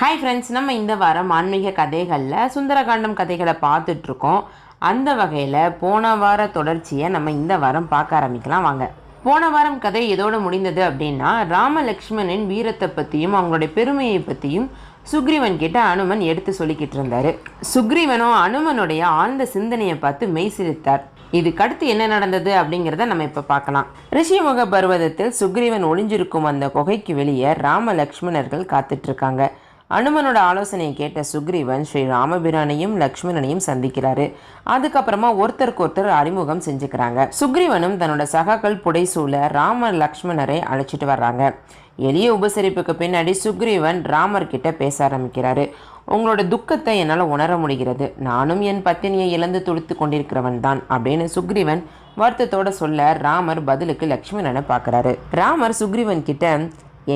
Hi friends நம்ம இந்த வாரம் ஆன்மீக கதைகளில் சுந்தரகாண்டம் கதைகளை பார்த்துட்ருக்கோம். அந்த வகையில் போன வார தொடர்ச்சியை நம்ம இந்த வாரம் பார்க்க ஆரம்பிக்கலாம். வாங்க. போன வாரம் கதை எதோடு முடிந்தது அப்படின்னா ராமலக்ஷ்மணின் வீரத்தை பற்றியும் அவங்களுடைய பெருமையை பற்றியும் சுக்ரீவன் கிட்ட அனுமன் எடுத்து சொல்லிக்கிட்டு இருந்தார். சுக்ரீவனும் அனுமனுடைய ஆழ்ந்த சிந்தனையை பார்த்து மெய்சிலித்தார் இதுக்கு அடுத்து என்ன நடந்தது அப்படிங்கிறத நம்ம இப்போ பார்க்கலாம். ரிஷிமுக பர்வதத்தில் சுக்ரீவன் ஒளிஞ்சிருக்கும் அந்த குகைக்கு வெளியே ராமலக்ஷ்மணர்கள் காத்துட்ருக்காங்க. இருக்காங்க அனுமனோட ஆலோசனையை கேட்ட சுக்ரீவன் ஸ்ரீ ராமபிரானையும் லக்ஷ்மணனையும் சந்திக்கிறாரு. அதுக்கப்புறமா ஒருத்தருக்கு ஒருத்தர் அறிமுகம் செஞ்சுக்கிறாங்க. சுக்ரீவனும் தன்னோட சகாக்கள் புடைசூழ ராம லக்ஷ்மணரை அழைச்சிட்டு வர்றாங்க. எளிய உபசரிப்புக்கு பின்னாடி சுக்ரீவன் ராமர் கிட்ட பேச ஆரம்பிக்கிறாரு. உங்களோட துக்கத்தை என்னால் உணர முடிகிறது. நானும் என் பத்தினியை இழந்து துடித்து கொண்டிருக்கிறவன் தான் அப்படின்னு சுக்ரீவன் வருத்தத்தோட சொல்ல ராமர் பதிலுக்கு லக்ஷ்மணனை பார்க்குறாரு ராமர் சுக்ரீவன் கிட்ட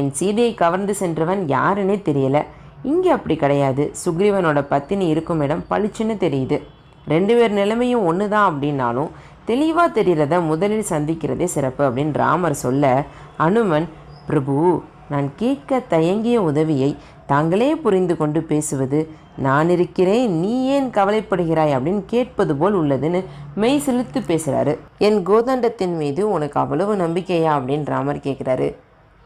என் சீதையை கவர்ந்து சென்றவன் யாருன்னே தெரியல. இங்கே அப்படி கிடையாது. சுக்ரீவனோட பத்தினி இருக்கும் இடம் பளிச்சுன்னு தெரியுது. ரெண்டு பேர் நிலைமையும் ஒன்று தான் அப்படின்னாலும் தெளிவாக தெரிகிறத முதலில் சந்திக்கிறதே சிறப்பு அப்படின்னு ராமர் சொல்ல அனுமன் பிரபு நான் கேட்க தயங்கிய உதவியை தாங்களே புரிந்து கொண்டு பேசுவது நான் இருக்கிறேன் நீ ஏன் கவலைப்படுகிறாய்? அப்படின்னு கேட்பது போல் உள்ளதுன்னு மெய் செலுத்து பேசுகிறாரு என் கோதண்டத்தின் மீது உனக்கு அவ்வளவு நம்பிக்கையா? அப்படின்னு ராமர் கேட்குறாரு.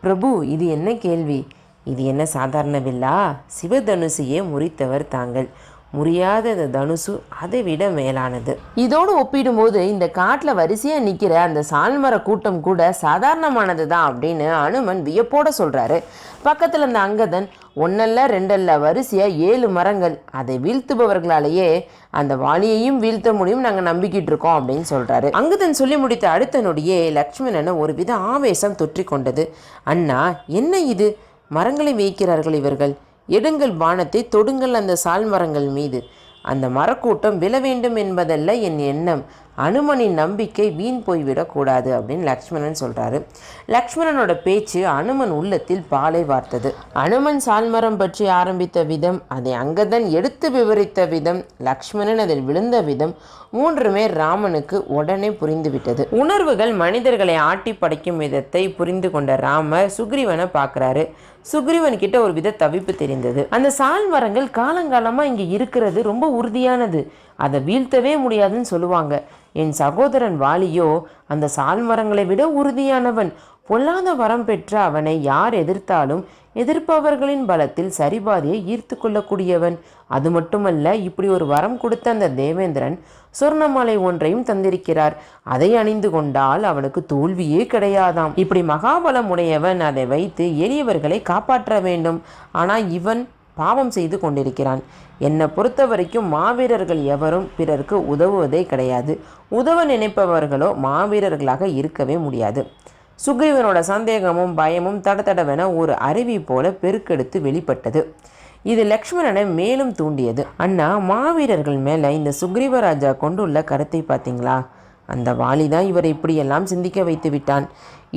பிரபு இது என்ன கேள்வி? இது என்ன சாதாரண வில்லா சிவதனுசையே முறித்தவர் தாங்கள். முறியாத அந்த தனுசு அதை விட மேலானது. இதோடு ஒப்பிடும்போது இந்த காட்டில் வரிசையாக நிற்கிற அந்த சால்மர கூட்டம் கூட சாதாரணமானது தான் அப்படின்னு அனுமன் வியப்போட சொல்கிறாரு பக்கத்தில் அந்த அங்கதன் ஒன்னல்ல ரெண்டல்ல வரிசையாக ஏழு மரங்கள் அதை வீழ்த்துபவர்களாலேயே அந்த வாளியையும் வீழ்த்த முடியும் நாங்கள் நம்பிக்கிட்டு இருக்கோம் அப்படின்னு சொல்கிறாரு அங்கதன் சொல்லி முடித்த அடுத்த நொடியே லக்ஷ்மணனை ஒருவித ஆவேசம் தொற்றிக் கொண்டது அண்ணா என்ன இது? மரங்களை வைக்கிறார்கள் இவர்கள். எடுங்கள் பானத்தை தொடுங்கள் அந்த சால் மரங்கள் மீது. அந்த மரக்கூட்டம் விழ வேண்டும் என்பதல்ல என் எண்ணம். அனுமனின் நம்பிக்கை வீண் போய்விடக்கூடாது அப்படின்னு லக்ஷ்மணன் சொல்கிறாரு லக்ஷ்மணனோட பேச்சு அனுமன் உள்ளத்தில் பாலை வார்த்தது. அனுமன் சால்மரம் பற்றி ஆரம்பித்த விதம் அதை அங்கதன் எடுத்து விவரித்த விதம் லக்ஷ்மணன் அதில் விழுந்த விதம் மூன்றுமே ராமனுக்கு உடனே புரிந்துவிட்டது உணர்வுகள் மனிதர்களை ஆட்டி படைக்கும் விதத்தை புரிந்து கொண்ட ராமர் சுக்ரீவனை பார்க்குறாரு. சுக்ரீவன் கிட்ட ஒரு வித தவிப்பு தெரிந்தது. அந்த சால் மரங்கள் காலங்காலமாக இங்கே இருக்கிறது ரொம்ப உறுதியானது. அதை வீழ்த்தவே முடியாதுன்னு சொல்லுவாங்க. என் சகோதரன் வாலியோ அந்த சால் மரங்களை விட உறுதியானவன். பொல்லாத வரம் பெற்ற அவனை யார் எதிர்த்தாலும் எதிர்ப்பவர்களின் பலத்தில் சரிபாதியை ஈர்த்து கொள்ளக்கூடியவன். அது மட்டுமல்ல இப்படி ஒரு வரம் கொடுத்த அந்த தேவேந்திரன் சொர்ணமாலை ஒன்றையும் தந்திருக்கிறார். அதை அணிந்து கொண்டால் அவனுக்கு தோல்வியே கிடையாதாம். இப்படி மகாபலம் உடையவன் அதை வைத்து எளியவர்களை காப்பாற்ற வேண்டும். ஆனால் இவன் பாவம் செய்து கொண்டிருக்கிறான். என்னை பொறுத்த வரைக்கும் மாவீரர்கள் எவரும் பிறருக்கு உதவுவதே கிடையாது. உதவ நினைப்பவர்களோ மாவீரர்களாக இருக்கவே முடியாது. சுக்ரீவனோட சந்தேகமும் பயமும் தடதடவென ஒரு அருவி போல பெருக்கெடுத்து வெளிப்பட்டது. இது லக்ஷ்மணனை மேலும் தூண்டியது. அண்ணா மாவீரர்கள் மேலே இந்த சுக்ரீவராஜா கொண்டுள்ள கருத்தை பார்த்தீங்களா? அந்த வாலி தான் இவரை இப்படியெல்லாம் சிந்திக்க வைத்து விட்டான்.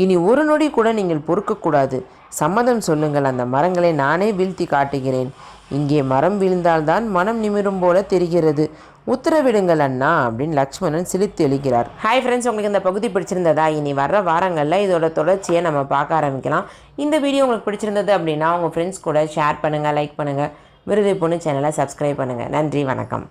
இனி ஒரு நொடி கூட நீங்கள் பொறுக்கக்கூடாது. சம்மதம் சொல்லுங்கள் அந்த மரங்களை நானே வீழ்த்தி காட்டுகிறேன். இங்கே மரம் வீழ்ந்தால்தான் மனம் நிமிரும் போல தெரிகிறது. உத்தரவிடுங்கள் அண்ணா அப்படின்னு லக்ஷ்மணன் சிரித்து எழுகிறார். ஹாய் ஃப்ரெண்ட்ஸ் உங்களுக்கு இந்த பகுதி பிடிச்சிருந்ததா? இனி வர்ற வாரங்களில் இதோட தொடர்ச்சியை நம்ம பார்க்க ஆரம்பிக்கலாம். இந்த வீடியோ உங்களுக்கு பிடிச்சிருந்தது அப்படின்னா உங்கள் ஃப்ரெண்ட்ஸ் கூட ஷேர் பண்ணுங்கள் லைக் பண்ணுங்கள் விருதை பொண்ணு சேனலை சப்ஸ்கிரைப் பண்ணுங்கள் நன்றி வணக்கம்.